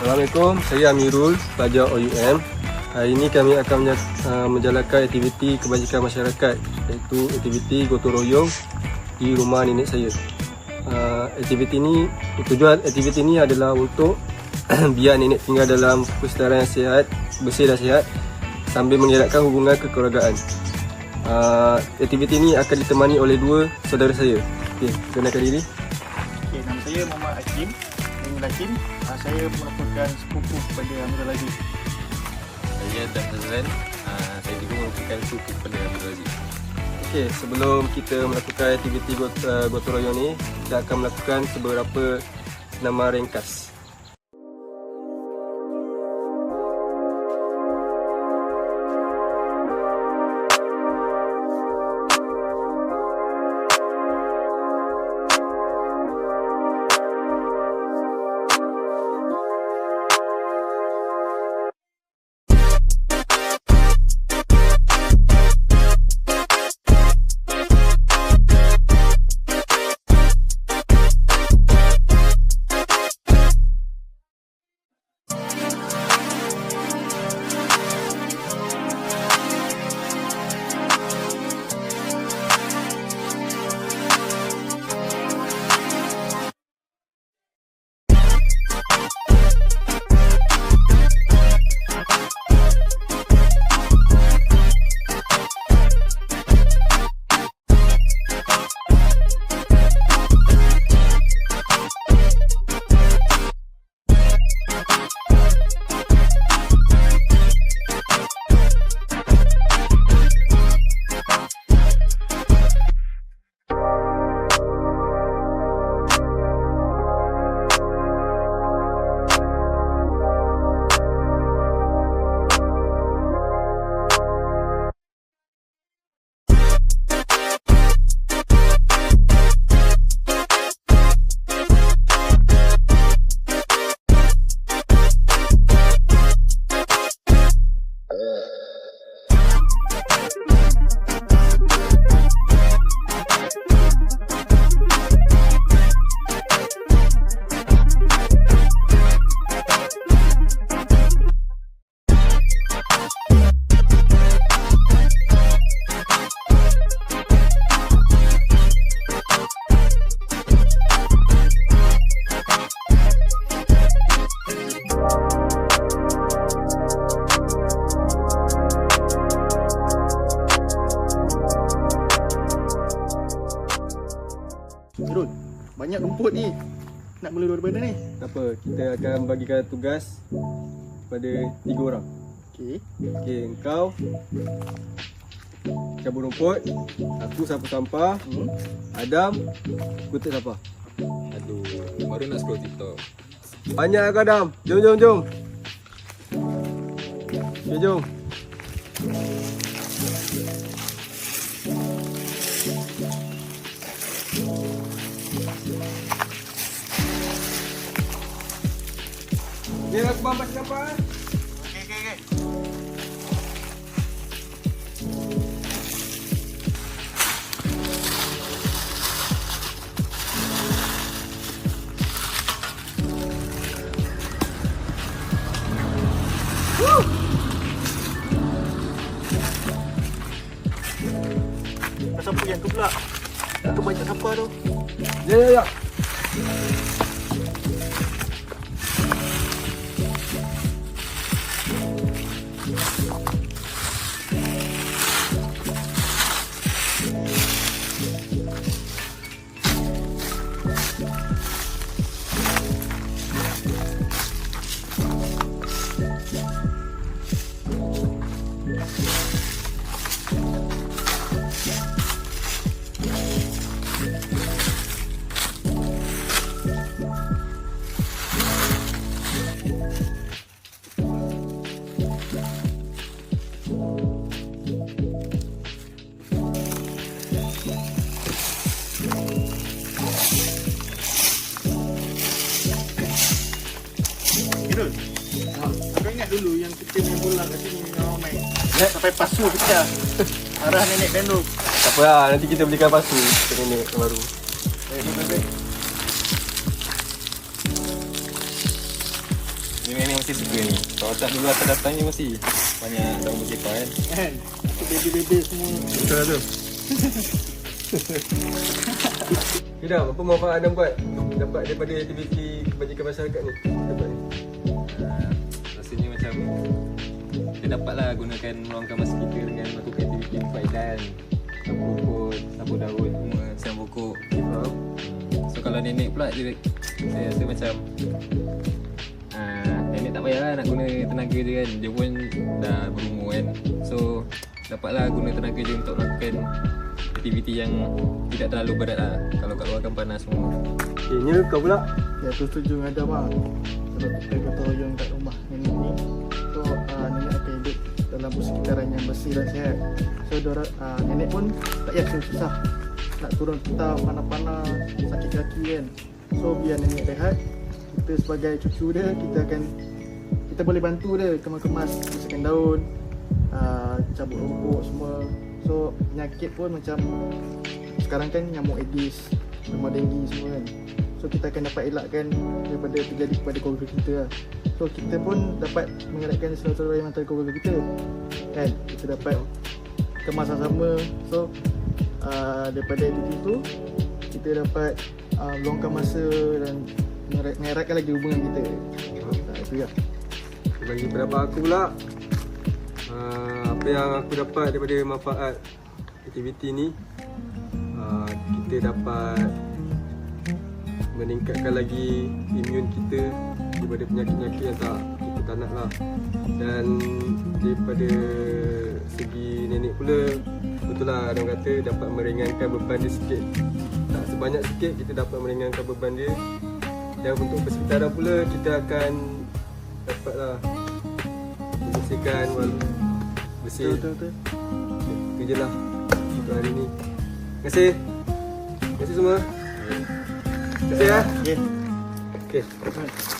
Assalamualaikum, saya Amirul, pelajar OUM. Hari ini kami akan uh, menjalankan aktiviti kebajikan masyarakat iaitu aktiviti gotong royong di rumah nenek saya. Uh, aktiviti ini, tujuan aktiviti ini adalah untuk biar nenek tinggal dalam persediaan yang sihat, bersih dan sihat sambil mengeratkan hubungan kekeluargaan. Uh, aktiviti ini akan ditemani oleh dua saudara saya. Okey, kenalkan diri. Okay, nama saya Muhammad Hakim Amirul Hakim uh, Saya merupakan sepupu kepada Amirul Aziz. Saya Dan Hazran uh, Saya juga merupakan suku kepada Abdul Aziz. Okey, sebelum kita melakukan aktiviti got, uh, gotong royong ni, kita akan melakukan beberapa nama ringkas. Amirul, banyak rumput ni Nak mula daripada ni Tak apa, kita akan bagikan tugas kepada tiga orang. Okay Okey, engkau cabut rumput, aku sapu sampah, hmm. Adam kutip sampah. Aduh Baru nak scroll TikTok Banyak kau Adam. Jom jom jom. Okey, jom. Ni aku bambas sampah. eh. Okay, okay, okay Kau sapu yang tu pula Kau banyak sampah tu Ya ya ya. Kirul Kau ingat dulu yang kita main bola kat sini dengan orang main Sampai pasu pecah Arah nenek tu Tak apa lah, nanti kita belikan pasu untuk nenek baru. Eh, baik, baik, mesti suka ni. Kalau tak dulu akan datang ni mesti banyak daun berkipas kan. Kan? Baby-baby semua. Betul lah tu. Tidak, apa manfaat anda buat dapat daripada aktiviti kebajikan masyarakat ni? Dapat ni. Uh, rasanya macam kita dapatlah gunakan meluangkan masa kita dengan melakukan aktiviti berfaedah kan. Sapu rumput, sapu daun, semua siang pokok. Faham? So kalau nenek pula dia saya rasa macam uh, nenek tak payahlah nak guna tenaga dia kan. Dia pun dah berumur kan. So dapatlah guna tenaga dia untuk melakukan aktiviti yang tidak terlalu berat lah. Kalau kat luar kan panas semua. Okay, Nya kau pula? Ya, tu setuju dengan Adam lah. Kalau kita gotong royong kat rumah nenek ni, so uh, nenek akan hidup dalam persekitaran yang bersih dan sihat. So, dora, uh, nenek pun tak payah susah nak turun petang, panas-panas, sakit kaki kan. So, biar nenek rehat, kita sebagai cucu dia, kita akan kita boleh bantu dia kemas-kemas, bersihkan daun, uh, cabut rumput semua. So, penyakit pun macam sekarang kan nyamuk Aedes, demam denggi semua kan. So kita akan dapat elakkan daripada terjadi kepada keluarga kita lah. So kita pun dapat mengeratkan silaturahim antara keluarga kita. Kan? Kita dapat kemas sama. So uh, daripada itu tu kita dapat uh, luangkan masa dan mengerat- mengeratkan lagi hubungan kita. Ha, itu ya. Bagi pendapat aku pula. Uh, Apa yang aku dapat daripada manfaat aktiviti ni uh, Kita dapat meningkatkan lagi imun kita daripada penyakit-penyakit yang tak kita tak nak lah. Dan daripada segi nenek pula betul lah Adam kata dapat meringankan beban dia sikit. Tak sebanyak sikit kita dapat meringankan beban dia. Dan untuk persekitaran pula kita akan dapat lah. Membersihkan wal bersih. Betul betul betul. itu je lah untuk hari ni. Terima kasih. Terima kasih semua. Terima kasih ya. Okay. Okay.